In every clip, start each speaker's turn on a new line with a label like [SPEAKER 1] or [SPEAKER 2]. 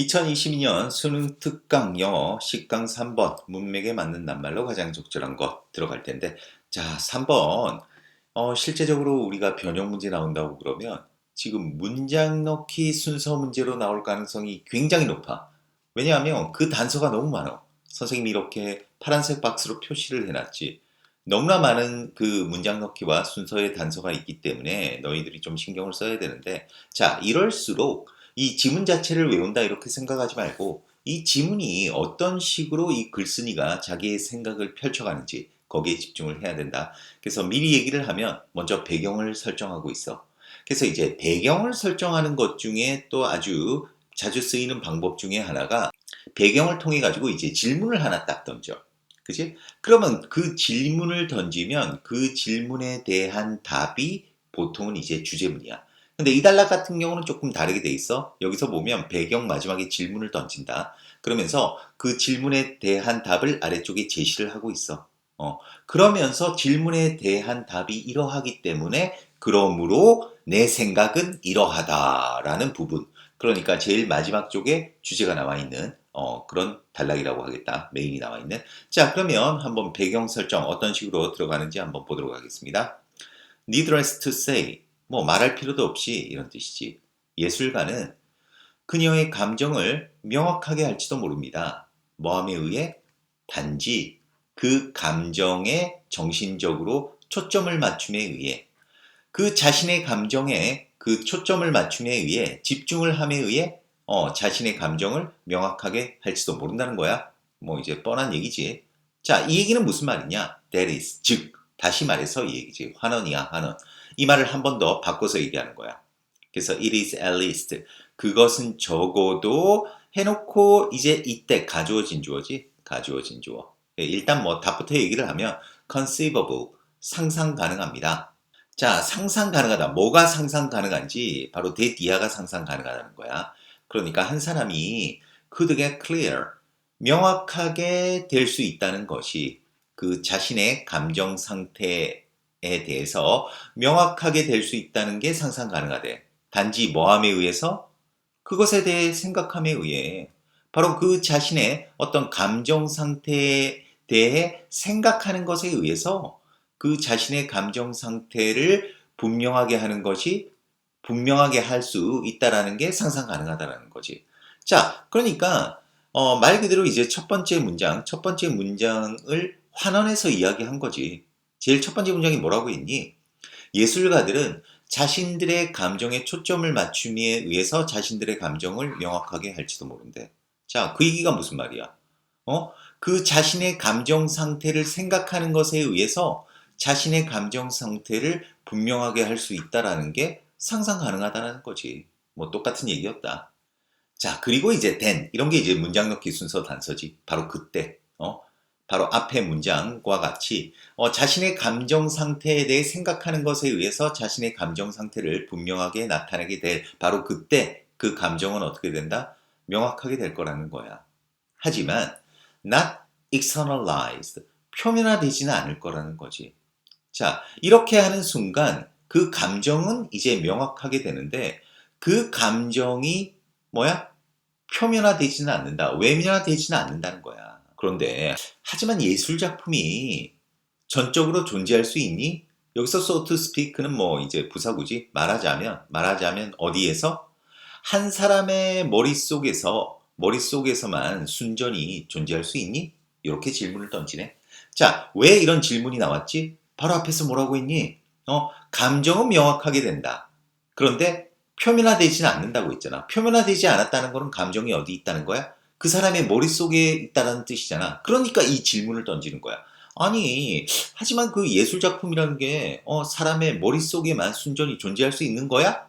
[SPEAKER 1] 2022년 수능 특강 영어 10강 3번 문맥에 맞는 낱말로 가장 적절한 것 들어갈 텐데 자 3번. 어, 실제적으로 우리가 변형 문제 나온다고 그러면 지금 문장 넣기 순서 문제로 나올 가능성이 굉장히 높아. 왜냐하면 그 단서가 너무 많아. 선생님이 이렇게 파란색 박스로 표시를 해놨지. 너무나 많은 그 문장 넣기와 순서의 단서가 있기 때문에 너희들이 좀 신경을 써야 되는데 자 이럴수록 이 지문 자체를 외운다 이렇게 생각하지 말고 이 지문이 어떤 식으로 이 글쓴이가 자기의 생각을 펼쳐가는지 거기에 집중을 해야 된다. 그래서 미리 얘기를 하면 먼저 배경을 설정하고 있어. 그래서 이제 배경을 설정하는 것 중에 또 아주 자주 쓰이는 방법 중에 하나가 배경을 통해 가지고 이제 질문을 하나 딱 던져. 그지? 그러면 그 질문을 던지면 그 질문에 대한 답이 보통은 이제 주제문이야. 근데 이 단락 같은 경우는 조금 다르게 돼 있어. 여기서 보면 배경 마지막에 질문을 던진다. 그러면서 그 질문에 대한 답을 아래쪽에 제시를 하고 있어. 어, 그러면서 질문에 대한 답이 이러하기 때문에 그러므로 내 생각은 이러하다라는 부분. 그러니까 제일 마지막 쪽에 주제가 나와 있는 어, 그런 단락이라고 하겠다. 메인이 나와 있는. 자, 그러면 한번 배경 설정 어떤 식으로 들어가는지 한번 보도록 하겠습니다. Needless to say. 뭐 말할 필요도 없이 이런 뜻이지. 예술가는 그녀의 감정을 명확하게 할지도 모릅니다. 뭐함에 의해 단지 그 감정에 정신적으로 초점을 맞춤에 의해 그 자신의 감정에 그 초점을 맞춤에 의해 집중을 함에 의해 어, 자신의 감정을 명확하게 할지도 모른다는 거야. 뭐 이제 뻔한 얘기지. 자, 이 얘기는 무슨 말이냐? That is, 즉 다시 말해서 이 얘기지. 환원이야, 환원. 이 말을 한 번 더 바꿔서 얘기하는 거야. 그래서 it is at least 그것은 적어도 해놓고 이제 이때 가주어진 주어지 가주어진 주어 예, 일단 뭐 답부터 얘기를 하면 conceivable 상상 가능합니다. 자 상상 가능하다 뭐가 상상 가능한지 바로 대 디아가 상상 가능하다는 거야. 그러니까 한 사람이 could get clear 명확하게 될 수 있다는 것이 그 자신의 감정 상태 에 대해서 명확하게 될 수 있다는 게 상상 가능하대. 단지 뭐함에 의해서 그것에 대해 생각함에 의해 바로 그 자신의 어떤 감정 상태에 대해 생각하는 것에 의해서 그 자신의 감정 상태를 분명하게 하는 것이 분명하게 할 수 있다라는 게 상상 가능하다라는 거지. 자, 그러니까 어, 말 그대로 이제 첫 번째 문장, 첫 번째 문장을 환원해서 이야기한 거지. 제일 첫 번째 문장이 뭐라고 했니? 예술가들은 자신들의 감정에 초점을 맞춤에 의해서 자신들의 감정을 명확하게 할지도 모른대. 자, 그 얘기가 무슨 말이야? 어? 그 자신의 감정 상태를 생각하는 것에 의해서 자신의 감정 상태를 분명하게 할 수 있다라는 게 상상 가능하다는 거지. 뭐 똑같은 얘기였다. 자, 그리고 이제 then 이런 게 이제 문장 넣기 순서 단서지. 바로 그때. 어? 바로 앞의 문장과 같이 어, 자신의 감정 상태에 대해 생각하는 것에 의해서 자신의 감정 상태를 분명하게 나타내게 될 바로 그때 그 감정은 어떻게 된다? 명확하게 될 거라는 거야. 하지만 not externalized 표면화되지는 않을 거라는 거지. 자, 이렇게 하는 순간 그 감정은 이제 명확하게 되는데 그 감정이 뭐야? 표면화되지는 않는다. 외면화되지는 않는다는 거야. 그런데 하지만 예술 작품이 전적으로 존재할 수 있니? 여기서 so to speak는 뭐 이제 부사구지 말하자면 말하자면 어디에서 한 사람의 머릿속에서 머릿속에서만 순전히 존재할 수 있니? 이렇게 질문을 던지네. 자, 왜 이런 질문이 나왔지? 바로 앞에서 뭐라고 했니? 어, 감정은 명확하게 된다. 그런데 표면화되지는 않는다고 했잖아. 표면화되지 않았다는 거는 감정이 어디 있다는 거야? 그 사람의 머릿속에 있다는 뜻이잖아. 그러니까 이 질문을 던지는 거야. 아니, 하지만 그 예술 작품이라는 게 어, 사람의 머릿속에만 순전히 존재할 수 있는 거야?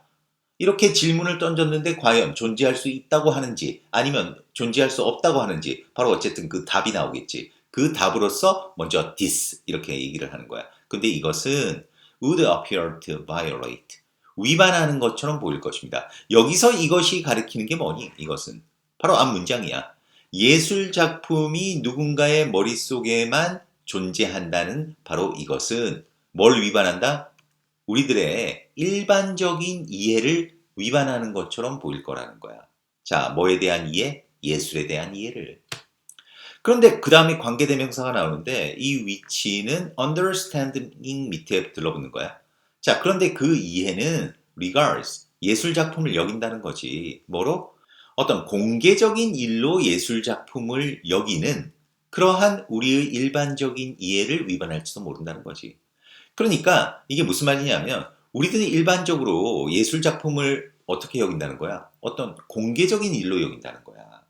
[SPEAKER 1] 이렇게 질문을 던졌는데 과연 존재할 수 있다고 하는지 아니면 존재할 수 없다고 하는지 바로 어쨌든 그 답이 나오겠지. 그 답으로서 먼저 this 이렇게 얘기를 하는 거야. 근데 이것은 would appear to violate 위반하는 것처럼 보일 것입니다. 여기서 이것이 가리키는 게 뭐니? 이것은 바로 앞 문장이야. 예술 작품이 누군가의 머릿속에만 존재한다는 바로 이것은 뭘 위반한다? 우리들의 일반적인 이해를 위반하는 것처럼 보일 거라는 거야. 자, 뭐에 대한 이해? 예술에 대한 이해를. 그런데 그 다음에 관계대명사가 나오는데 이 위치는 understanding 밑에 들러붙는 거야. 자, 그런데 그 이해는 regards, 예술 작품을 여긴다는 거지. 뭐로? 어떤 공개적인 일로 예술 작품을 여기는 그러한 우리의 일반적인 이해를 위반할지도 모른다는 거지. 그러니까 이게 무슨 말이냐면 우리들이 일반적으로 예술 작품을 어떻게 여긴다는 거야? 어떤 공개적인 일로 여긴다는 거야.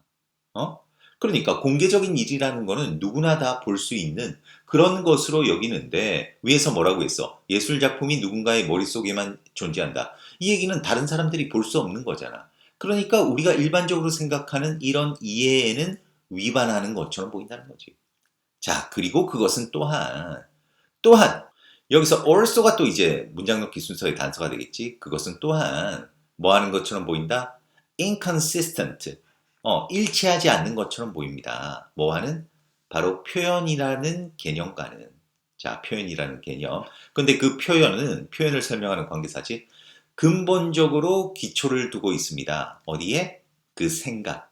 [SPEAKER 1] 어? 그러니까 공개적인 일이라는 거는 누구나 다 볼 수 있는 그런 것으로 여기는데 위에서 뭐라고 했어? 예술 작품이 누군가의 머릿속에만 존재한다. 이 얘기는 다른 사람들이 볼 수 없는 거잖아. 그러니까 우리가 일반적으로 생각하는 이런 이해에는 위반하는 것처럼 보인다는 거지. 자, 그리고 그것은 또한 또한 여기서 also가 또 이제 문장 넣기 순서의 단서가 되겠지. 그것은 또한 뭐 하는 것처럼 보인다? inconsistent. 어, 일치하지 않는 것처럼 보입니다. 뭐 하는? 바로 표현이라는 개념과는. 자, 표현이라는 개념. 근데 그 표현은 표현을 설명하는 관계사지. 근본적으로 기초를 두고 있습니다. 어디에? 그 생각.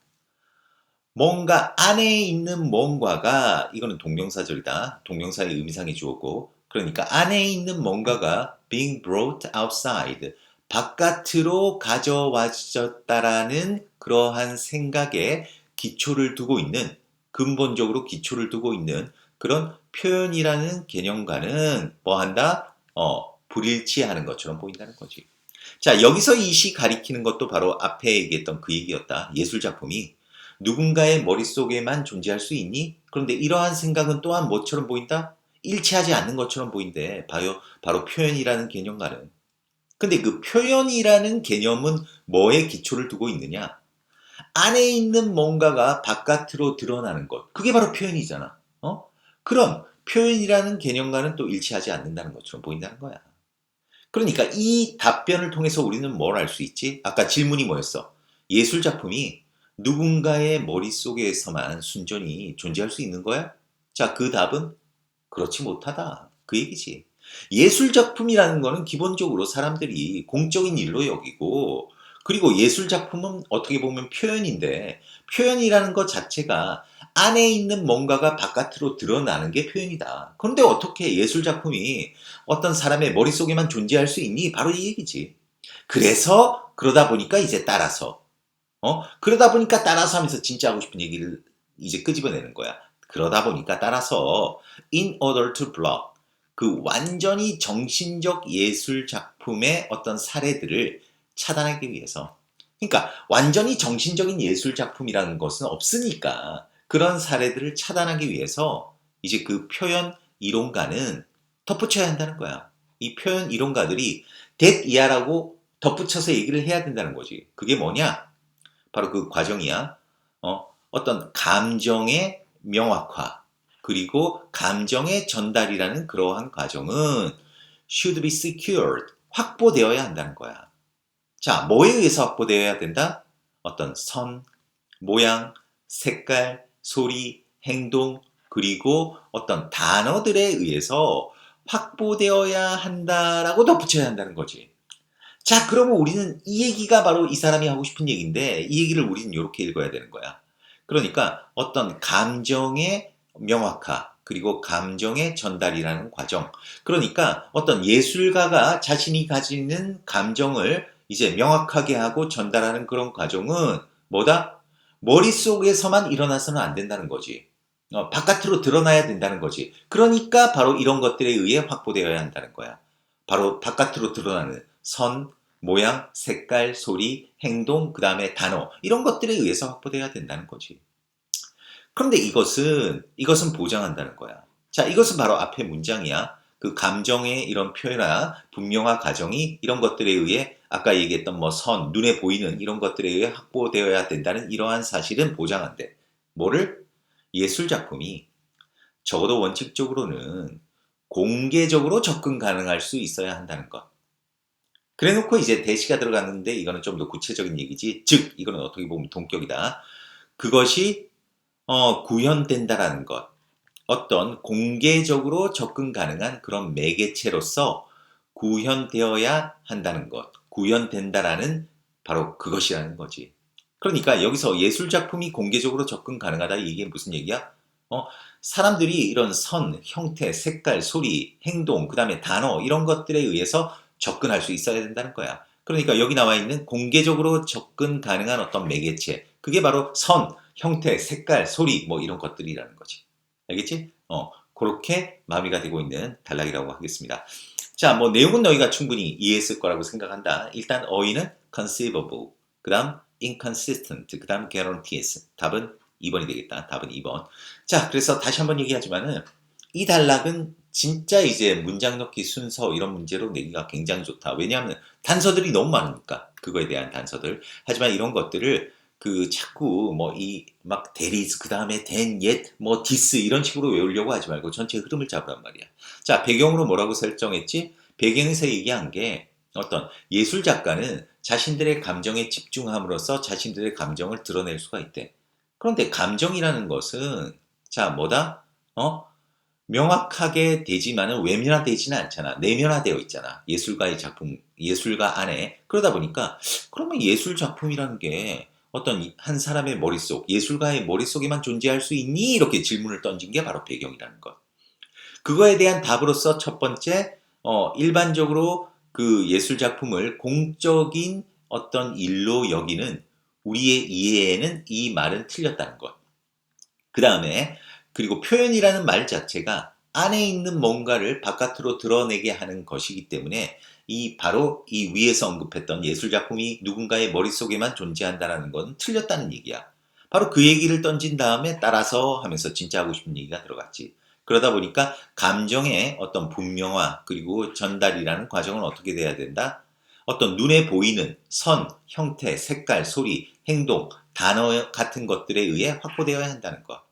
[SPEAKER 1] 뭔가 안에 있는 뭔가가 이거는 동명사절이다. 동명사의 의미상의 주어고 그러니까 안에 있는 뭔가가 being brought outside 바깥으로 가져와졌다라는 그러한 생각에 기초를 두고 있는 근본적으로 기초를 두고 있는 그런 표현이라는 개념과는 뭐 한다? 어, 불일치하는 것처럼 보인다는 거지. 자, 여기서 이 시 가리키는 것도 바로 앞에 얘기했던 그 얘기였다. 예술 작품이 누군가의 머릿속에만 존재할 수 있니? 그런데 이러한 생각은 또한 뭐처럼 보인다? 일치하지 않는 것처럼 보인대. 바로, 바로 표현이라는 개념과는. 근데 그 표현이라는 개념은 뭐에 기초를 두고 있느냐? 안에 있는 뭔가가 바깥으로 드러나는 것. 그게 바로 표현이잖아. 어? 그럼 표현이라는 개념과는 또 일치하지 않는다는 것처럼 보인다는 거야. 그러니까 이 답변을 통해서 우리는 뭘 알 수 있지? 아까 질문이 뭐였어? 예술 작품이 누군가의 머릿속에서만 순전히 존재할 수 있는 거야? 자, 그 답은 그렇지 못하다. 그 얘기지. 예술 작품이라는 거는 기본적으로 사람들이 공적인 일로 여기고 그리고 예술 작품은 어떻게 보면 표현인데 표현이라는 것 자체가 안에 있는 뭔가가 바깥으로 드러나는 게 표현이다. 그런데 어떻게 예술 작품이 어떤 사람의 머릿속에만 존재할 수 있니? 바로 이 얘기지. 그래서 그러다 보니까 이제 따라서 어? 그러다 보니까 따라서 하면서 진짜 하고 싶은 얘기를 이제 끄집어내는 거야. 그러다 보니까 따라서 in order to block 그 완전히 정신적 예술 작품의 어떤 사례들을 차단하기 위해서 그러니까 완전히 정신적인 예술 작품이라는 것은 없으니까 그런 사례들을 차단하기 위해서 이제 그 표현 이론가는 덧붙여야 한다는 거야. 이 표현 이론가들이 that 이하라고 덧붙여서 얘기를 해야 된다는 거지. 그게 뭐냐? 바로 그 과정이야. 어, 어떤 감정의 명확화, 그리고 감정의 전달이라는 그러한 과정은 should be secured, 확보되어야 한다는 거야. 자, 뭐에 의해서 확보되어야 된다? 어떤 선, 모양, 색깔, 소리, 행동, 그리고 어떤 단어들에 의해서 확보되어야 한다라고 덧붙여야 한다는 거지. 자, 그러면 우리는 이 얘기가 바로 이 사람이 하고 싶은 얘기인데 이 얘기를 우리는 이렇게 읽어야 되는 거야. 그러니까 어떤 감정의 명확화 그리고 감정의 전달이라는 과정. 그러니까 어떤 예술가가 자신이 가지는 감정을 이제 명확하게 하고 전달하는 그런 과정은 뭐다? 머릿속에서만 일어나서는 안 된다는 거지. 어, 바깥으로 드러나야 된다는 거지. 그러니까 바로 이런 것들에 의해 확보되어야 한다는 거야. 바로 바깥으로 드러나는 선, 모양, 색깔, 소리, 행동, 그 다음에 단어 이런 것들에 의해서 확보돼야 된다는 거지. 그런데 이것은 이것은 보장한다는 거야. 자, 이것은 바로 앞에 문장이야. 그 감정의 이런 표현화, 분명화 과정이 이런 것들에 의해 아까 얘기했던 뭐 선, 눈에 보이는 이런 것들에 의해 확보되어야 된다는 이러한 사실은 보장한대. 뭐를? 예술 작품이 적어도 원칙적으로는 공개적으로 접근 가능할 수 있어야 한다는 것. 그래 놓고 이제 대시가 들어갔는데 이거는 좀 더 구체적인 얘기지. 즉, 이거는 어떻게 보면 동격이다. 그것이 어, 구현된다라는 것. 어떤 공개적으로 접근 가능한 그런 매개체로서 구현되어야 한다는 것. 구현된다라는 바로 그것이라는 거지. 그러니까 여기서 예술 작품이 공개적으로 접근 가능하다 이게 무슨 얘기야? 어, 사람들이 이런 선, 형태, 색깔, 소리, 행동, 그 다음에 단어 이런 것들에 의해서 접근할 수 있어야 된다는 거야. 그러니까 여기 나와 있는 공개적으로 접근 가능한 어떤 매개체, 그게 바로 선, 형태, 색깔, 소리 뭐 이런 것들이라는 거지. 알겠지? 어, 그렇게 마무리가 되고 있는 단락이라고 하겠습니다. 자, 뭐 내용은 너희가 충분히 이해했을 거라고 생각한다. 일단 어휘는 conceivable, 그 다음 inconsistent, 그 다음 guarantees. 답은 2번이 되겠다. 답은 2번. 자, 그래서 다시 한번 얘기하지만은 이 단락은 진짜 이제 문장 넣기 순서 이런 문제로 내기가 굉장히 좋다. 왜냐하면 단서들이 너무 많으니까 그거에 대한 단서들. 하지만 이런 것들을 그 자꾸 뭐 이 막 대리즈 그 다음에 된, 옛, 뭐 디스 이런 식으로 외우려고 하지 말고 전체 흐름을 잡으란 말이야. 자 배경으로 뭐라고 설정했지? 배경에서 얘기한 게 어떤 예술 작가는 자신들의 감정에 집중함으로써 자신들의 감정을 드러낼 수가 있대. 그런데 감정이라는 것은 자 뭐다? 어? 명확하게 되지만은 외면화되지는 않잖아. 내면화되어 있잖아. 예술가의 작품, 예술가 안에. 그러다 보니까 그러면 예술 작품이라는 게 어떤 한 사람의 머릿속, 예술가의 머릿속에만 존재할 수 있니? 이렇게 질문을 던진 게 바로 배경이라는 것. 그거에 대한 답으로서 첫 번째, 어, 일반적으로 그 예술 작품을 공적인 어떤 일로 여기는 우리의 이해에는 이 말은 틀렸다는 것. 그 다음에, 그리고 표현이라는 말 자체가 안에 있는 뭔가를 바깥으로 드러내게 하는 것이기 때문에 이 바로 이 위에서 언급했던 예술 작품이 누군가의 머릿속에만 존재한다는 건 틀렸다는 얘기야. 바로 그 얘기를 던진 다음에 따라서 하면서 진짜 하고 싶은 얘기가 들어갔지. 그러다 보니까 감정의 어떤 분명화 그리고 전달이라는 과정은 어떻게 돼야 된다? 어떤 눈에 보이는 선, 형태, 색깔, 소리, 행동, 단어 같은 것들에 의해 확보되어야 한다는 것.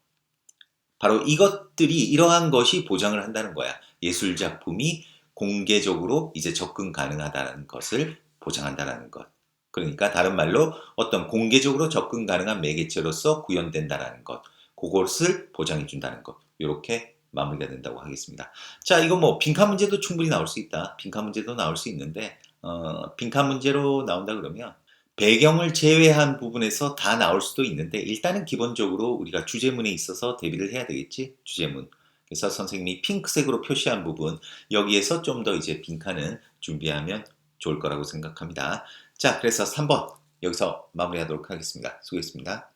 [SPEAKER 1] 바로 이것들이 이러한 것이 보장을 한다는 거야. 예술 작품이 공개적으로 이제 접근 가능하다는 것을 보장한다는 것. 그러니까 다른 말로 어떤 공개적으로 접근 가능한 매개체로서 구현된다는 것. 그것을 보장해 준다는 것. 이렇게 마무리가 된다고 하겠습니다. 자, 이거 뭐 빈칸 문제도 충분히 나올 수 있다. 빈칸 문제도 나올 수 있는데 어, 빈칸 문제로 나온다 그러면 배경을 제외한 부분에서 다 나올 수도 있는데 일단은 기본적으로 우리가 주제문에 있어서 대비를 해야 되겠지. 주제문. 그래서 선생님이 핑크색으로 표시한 부분 여기에서 좀 더 이제 빈칸은 준비하면 좋을 거라고 생각합니다. 자, 그래서 3번 여기서 마무리하도록 하겠습니다. 수고했습니다.